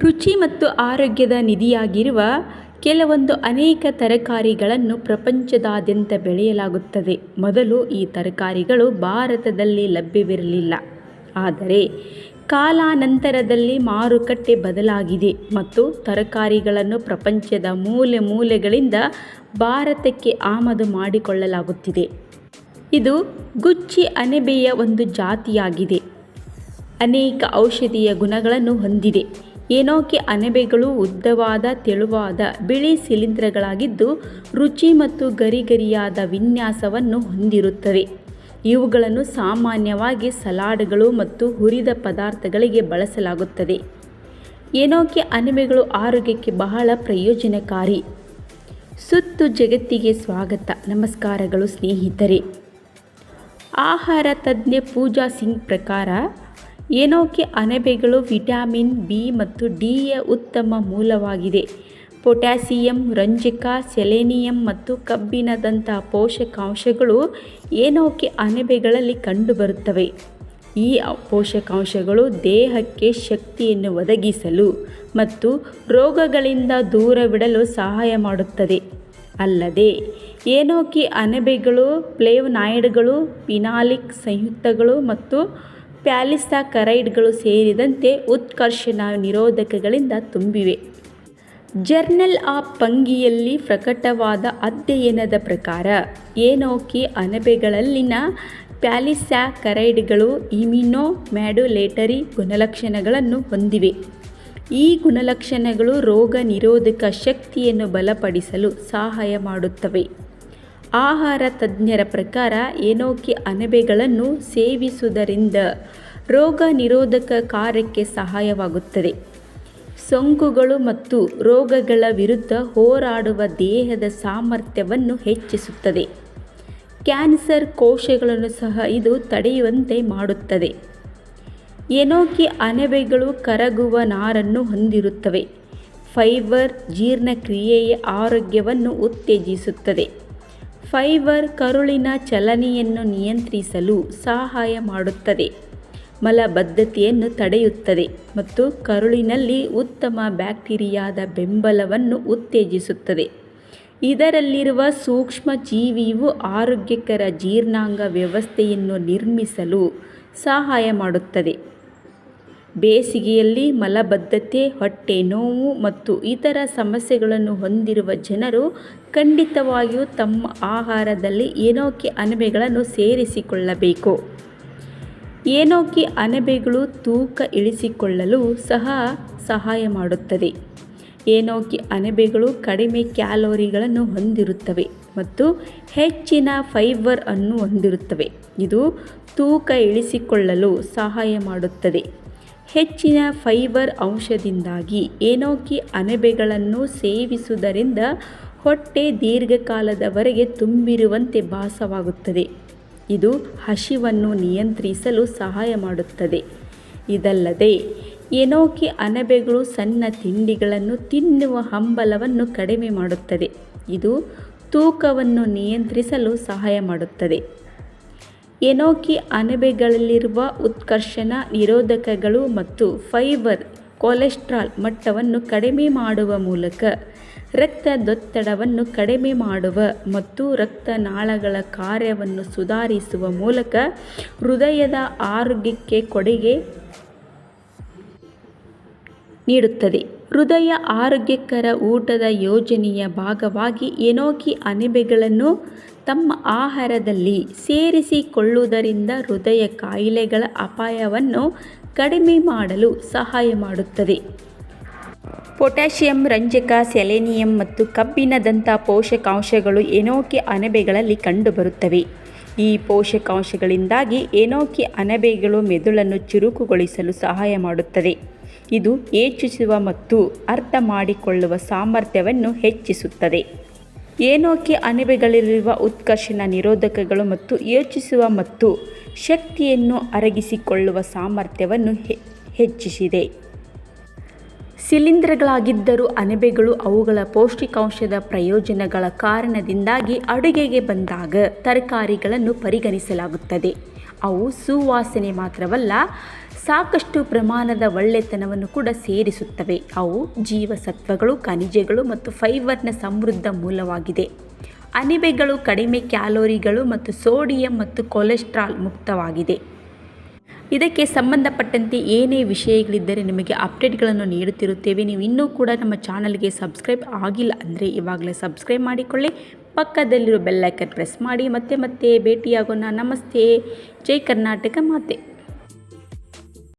ರುಚಿ ಮತ್ತು ಆರೋಗ್ಯದ ನಿಧಿಯಾಗಿರುವ ಕೆಲವೊಂದು ಅನೇಕ ತರಕಾರಿಗಳನ್ನು ಪ್ರಪಂಚದಾದ್ಯಂತ ಬೆಳೆಯಲಾಗುತ್ತದೆ. ಮೊದಲು ಈ ತರಕಾರಿಗಳು ಭಾರತದಲ್ಲಿ ಲಭ್ಯವಿರಲಿಲ್ಲ. ಆದರೆ ಕಾಲಾನಂತರದಲ್ಲಿ ಮಾರುಕಟ್ಟೆ ಬದಲಾಗಿದೆ ಮತ್ತು ತರಕಾರಿಗಳನ್ನು ಪ್ರಪಂಚದ ಮೂಲೆ ಮೂಲೆಗಳಿಂದ ಭಾರತಕ್ಕೆ ಆಮದು ಮಾಡಿಕೊಳ್ಳಲಾಗುತ್ತಿದೆ. ಇದು ಗುಚ್ಚಿ ಅಣಬೆಯ ಒಂದು ಜಾತಿಯಾಗಿದೆ. ಅನೇಕ ಔಷಧೀಯ ಗುಣಗಳನ್ನು ಹೊಂದಿದೆ. ಏನೋಕಿ ಅಣಬೆಗಳು ಉದ್ದವಾದ, ತೆಳುವಾದ, ಬಿಳಿ ಶಿಲೀಂಧ್ರಗಳಾಗಿದ್ದು ರುಚಿ ಮತ್ತು ಗರಿಗರಿಯಾದ ವಿನ್ಯಾಸವನ್ನು ಹೊಂದಿರುತ್ತವೆ. ಇವುಗಳನ್ನು ಸಾಮಾನ್ಯವಾಗಿ ಸಲಾಡ್ಗಳು ಮತ್ತು ಹುರಿದ ಪದಾರ್ಥಗಳಿಗೆ ಬಳಸಲಾಗುತ್ತದೆ. ಏನೋಕಿ ಅಣಬೆಗಳು ಆರೋಗ್ಯಕ್ಕೆ ಬಹಳ ಪ್ರಯೋಜನಕಾರಿ. ಸುತ್ತು ಜಗತ್ತಿಗೆ ಸ್ವಾಗತ. ನಮಸ್ಕಾರಗಳು ಸ್ನೇಹಿತರೆ. ಆಹಾರ ತಜ್ಞೆ ಪೂಜಾ ಸಿಂಗ್ ಪ್ರಕಾರ ಏನೋಕಿ ಅಣಬೆಗಳು ವಿಟಮಿನ್ ಬಿ ಮತ್ತು ಡಿಯ ಉತ್ತಮ ಮೂಲವಾಗಿದೆ. ಪೊಟ್ಯಾಸಿಯಂ, ರಂಜಕ, ಸೆಲೆನಿಯಂ ಮತ್ತು ಕಬ್ಬಿಣದಂತಹ ಪೋಷಕಾಂಶಗಳು ಏನೋಕೆ ಅಣಬೆಗಳಲ್ಲಿ ಕಂಡುಬರುತ್ತವೆ. ಈ ಪೋಷಕಾಂಶಗಳು ದೇಹಕ್ಕೆ ಶಕ್ತಿಯನ್ನು ಒದಗಿಸಲು ಮತ್ತು ರೋಗಗಳಿಂದ ದೂರವಿಡಲು ಸಹಾಯ ಮಾಡುತ್ತದೆ. ಅಲ್ಲದೆ ಏನೋಕಿ ಅಣಬೆಗಳು ಪ್ಲೇವ್ನಾಯ್ಡ್ಗಳು, ಫಿನಾಲಿಕ್ ಸಂಯುಕ್ತಗಳು ಮತ್ತು ಪ್ಯಾಲಿಸ್ಯಾಕರೈಡ್ಗಳು ಸೇರಿದಂತೆ ಉತ್ಕರ್ಷಣ ನಿರೋಧಕಗಳಿಂದ ತುಂಬಿವೆ. ಜರ್ನಲ್ ಆಫ್ ಪಂಗಿಯಲ್ಲಿ ಪ್ರಕಟವಾದ ಅಧ್ಯಯನದ ಪ್ರಕಾರ, ಏನೋಕಿ ಅಣಬೆಗಳಲ್ಲಿನ ಪ್ಯಾಲಿಸ್ಯಾಕರೈಡ್ಗಳು ಇಮ್ಯುನೊಮ್ಯಾಡ್ಯುಲೇಟರಿ ಗುಣಲಕ್ಷಣಗಳನ್ನು ಹೊಂದಿವೆ. ಈ ಗುಣಲಕ್ಷಣಗಳು ರೋಗ ನಿರೋಧಕ ಶಕ್ತಿಯನ್ನು ಬಲಪಡಿಸಲು ಸಹಾಯ ಮಾಡುತ್ತವೆ. ಆಹಾರ ತಜ್ಞರ ಪ್ರಕಾರ ಏನೋಕೆ ಅಣಬೆಗಳನ್ನು ಸೇವಿಸುವುದರಿಂದ ರೋಗ ನಿರೋಧಕ ಕಾರ್ಯಕ್ಕೆ ಸಹಾಯವಾಗುತ್ತದೆ. ಸೋಂಕುಗಳು ಮತ್ತು ರೋಗಗಳ ವಿರುದ್ಧ ಹೋರಾಡುವ ದೇಹದ ಸಾಮರ್ಥ್ಯವನ್ನು ಹೆಚ್ಚಿಸುತ್ತದೆ. ಕ್ಯಾನ್ಸರ್ ಕೋಶಗಳನ್ನು ಸಹ ಇದು ತಡೆಯುವಂತೆ ಮಾಡುತ್ತದೆ. ಎನೋಕಿ ಅಣಬೆಗಳು ಕರಗುವ ನಾರನ್ನು ಹೊಂದಿರುತ್ತವೆ. ಫೈಬರ್ ಜೀರ್ಣಕ್ರಿಯೆಯ ಆರೋಗ್ಯವನ್ನು ಉತ್ತೇಜಿಸುತ್ತದೆ. ಫೈಬರ್ ಕರುಳಿನ ಚಲನೆಯನ್ನು ನಿಯಂತ್ರಿಸಲು ಸಹಾಯ ಮಾಡುತ್ತದೆ. ಮಲಬದ್ಧತೆಯನ್ನು ತಡೆಯುತ್ತದೆ ಮತ್ತು ಕರುಳಿನಲ್ಲಿ ಉತ್ತಮ ಬ್ಯಾಕ್ಟೀರಿಯಾದ ಬೆಂಬಲವನ್ನು ಉತ್ತೇಜಿಸುತ್ತದೆ. ಇದರಲ್ಲಿರುವ ಸೂಕ್ಷ್ಮ ಜೀವಿಯು ಆರೋಗ್ಯಕರ ಜೀರ್ಣಾಂಗ ವ್ಯವಸ್ಥೆಯನ್ನು ನಿರ್ಮಿಸಲು ಸಹಾಯ ಮಾಡುತ್ತದೆ. ಬೇಸಿಗೆಯಲ್ಲಿ ಮಲಬದ್ಧತೆ, ಹೊಟ್ಟೆ ನೋವು ಮತ್ತು ಇತರ ಸಮಸ್ಯೆಗಳನ್ನು ಹೊಂದಿರುವ ಜನರು ಖಂಡಿತವಾಗಿಯೂ ತಮ್ಮ ಆಹಾರದಲ್ಲಿ ಏನೋಕೆ ಅಣಬೆಗಳನ್ನು ಸೇರಿಸಿಕೊಳ್ಳಬೇಕು. ಏನೋಕೆ ಅಣಬೆಗಳು ತೂಕ ಇಳಿಸಿಕೊಳ್ಳಲು ಸಹ ಸಹಾಯ ಮಾಡುತ್ತದೆ. ಏನೋಕೆ ಅಣಬೆಗಳು ಕಡಿಮೆ ಕ್ಯಾಲೋರಿಗಳನ್ನು ಹೊಂದಿರುತ್ತವೆ ಮತ್ತು ಹೆಚ್ಚಿನ ಫೈಬರ್ ಅನ್ನು ಹೊಂದಿರುತ್ತವೆ. ಇದು ತೂಕ ಇಳಿಸಿಕೊಳ್ಳಲು ಸಹಾಯ ಮಾಡುತ್ತದೆ. ಹೆಚ್ಚಿನ ಫೈಬರ್ ಅಂಶದಿಂದಾಗಿ ಏನೋಕಿ ಅಣಬೆಗಳನ್ನು ಸೇವಿಸುವುದರಿಂದ ಹೊಟ್ಟೆ ದೀರ್ಘಕಾಲದವರೆಗೆ ತುಂಬಿರುವಂತೆ ಭಾಸವಾಗುತ್ತದೆ. ಇದು ಹಸಿವನ್ನು ನಿಯಂತ್ರಿಸಲು ಸಹಾಯ ಮಾಡುತ್ತದೆ. ಇದಲ್ಲದೆ, ಏನೋಕಿ ಅಣಬೆಗಳು ಸಣ್ಣ ತಿಂಡಿಗಳನ್ನು ತಿನ್ನುವ ಹಂಬಲವನ್ನು ಕಡಿಮೆ ಮಾಡುತ್ತದೆ. ಇದು ತೂಕವನ್ನು ನಿಯಂತ್ರಿಸಲು ಸಹಾಯ ಮಾಡುತ್ತದೆ. ಏನೋಕಿ ಅಣಬೆಗಳಲ್ಲಿರುವ ಉತ್ಕರ್ಷಣ, ನಿರೋಧಕಗಳು ಮತ್ತು ಫೈಬರ್ ಕೊಲೆಸ್ಟ್ರಾಲ್ ಮಟ್ಟವನ್ನು ಕಡಿಮೆ ಮಾಡುವ ಮೂಲಕ ರಕ್ತದೊತ್ತಡವನ್ನು ಕಡಿಮೆ ಮಾಡುವ ಮತ್ತು ರಕ್ತನಾಳಗಳ ಕಾರ್ಯವನ್ನು ಸುಧಾರಿಸುವ ಮೂಲಕ ಹೃದಯದ ಆರೋಗ್ಯಕ್ಕೆ ಕೊಡುಗೆ ನೀಡುತ್ತದೆ. ಹೃದಯ ಆರೋಗ್ಯಕರ ಊಟದ ಯೋಜನೆಯ ಭಾಗವಾಗಿ ಎನೋಕಿ ಅಣಬೆಗಳನ್ನು ತಮ್ಮ ಆಹಾರದಲ್ಲಿ ಸೇರಿಸಿಕೊಳ್ಳುವುದರಿಂದ ಹೃದಯ ಕಾಯಿಲೆಗಳ ಅಪಾಯವನ್ನು ಕಡಿಮೆ ಮಾಡಲು ಸಹಾಯ ಮಾಡುತ್ತದೆ. ಪೊಟ್ಯಾಷಿಯಂ, ರಂಜಕ, ಸೆಲೆನಿಯಂ ಮತ್ತು ಕಬ್ಬಿಣದಂಥ ಪೋಷಕಾಂಶಗಳು ಎನೋಕಿ ಅಣಬೆಗಳಲ್ಲಿ ಕಂಡುಬರುತ್ತವೆ. ಈ ಪೋಷಕಾಂಶಗಳಿಂದಾಗಿ ಎನೋಕಿ ಅಣಬೆಗಳು ಮೆದುಳನ್ನು ಚುರುಕುಗೊಳಿಸಲು ಸಹಾಯ ಮಾಡುತ್ತದೆ. ಇದು ಯೋಚಿಸುವ ಮತ್ತು ಅರ್ಥ ಮಾಡಿಕೊಳ್ಳುವ ಸಾಮರ್ಥ್ಯವನ್ನು ಹೆಚ್ಚಿಸುತ್ತದೆ. ಏನೋಕೆ ಅಣಬೆಗಳಲ್ಲಿರುವ ಉತ್ಕರ್ಷಣ ನಿರೋಧಕಗಳು ಮತ್ತು ಯೋಚಿಸುವ ಮತ್ತು ಶಕ್ತಿಯನ್ನು ಅರಗಿಸಿಕೊಳ್ಳುವ ಸಾಮರ್ಥ್ಯವನ್ನು ಹೆಚ್ಚಿಸಿದೆ. ಶಿಲೀಂಧ್ರಗಳಾಗಿದ್ದರೂ ಅಣಬೆಗಳು ಅವುಗಳ ಪೌಷ್ಟಿಕಾಂಶದ ಪ್ರಯೋಜನಗಳ ಕಾರಣದಿಂದಾಗಿ ಅಡುಗೆಗೆ ಬಂದಾಗ ತರಕಾರಿಗಳನ್ನು ಪರಿಗಣಿಸಲಾಗುತ್ತದೆ. ಅವು ಸುವಾಸನೆ ಮಾತ್ರವಲ್ಲ, ಸಾಕಷ್ಟು ಪ್ರಮಾಣದ ಒಳ್ಳೆತನವನ್ನು ಕೂಡ ಸೇರಿಸುತ್ತವೆ. ಅವು ಜೀವಸತ್ವಗಳು, ಖನಿಜಗಳು ಮತ್ತು ಫೈಬರ್ನ ಸಮೃದ್ಧ ಮೂಲವಾಗಿದೆ. ಅಣಿಬೆಗಳು ಕಡಿಮೆ ಕ್ಯಾಲೋರಿಗಳು ಮತ್ತು ಸೋಡಿಯಂ ಮತ್ತು ಕೊಲೆಸ್ಟ್ರಾಲ್ ಮುಕ್ತವಾಗಿದೆ. ಇದಕ್ಕೆ ಸಂಬಂಧಪಟ್ಟಂತೆ ಏನೇ ವಿಷಯಗಳಿದ್ದರೆ ನಿಮಗೆ ಅಪ್ಡೇಟ್ಗಳನ್ನು ನೀಡುತ್ತಿರುತ್ತೇವೆ. ನೀವು ಇನ್ನೂ ಕೂಡ ನಮ್ಮ ಚಾನಲ್ಗೆ ಸಬ್ಸ್ಕ್ರೈಬ್ ಆಗಿಲ್ಲ ಅಂದರೆ ಇವಾಗಲೇ ಸಬ್ಸ್ಕ್ರೈಬ್ ಮಾಡಿಕೊಳ್ಳಿ. ಪಕ್ಕದಲ್ಲಿರೋ ಬೆಲ್ಲೈಕನ್ ಪ್ರೆಸ್ ಮಾಡಿ ಮತ್ತೆ ಮತ್ತೆ ಭೇಟಿಯಾಗೋಣ. ನಮಸ್ತೆ. ಜೈ ಕರ್ನಾಟಕ ಮಾತೆ.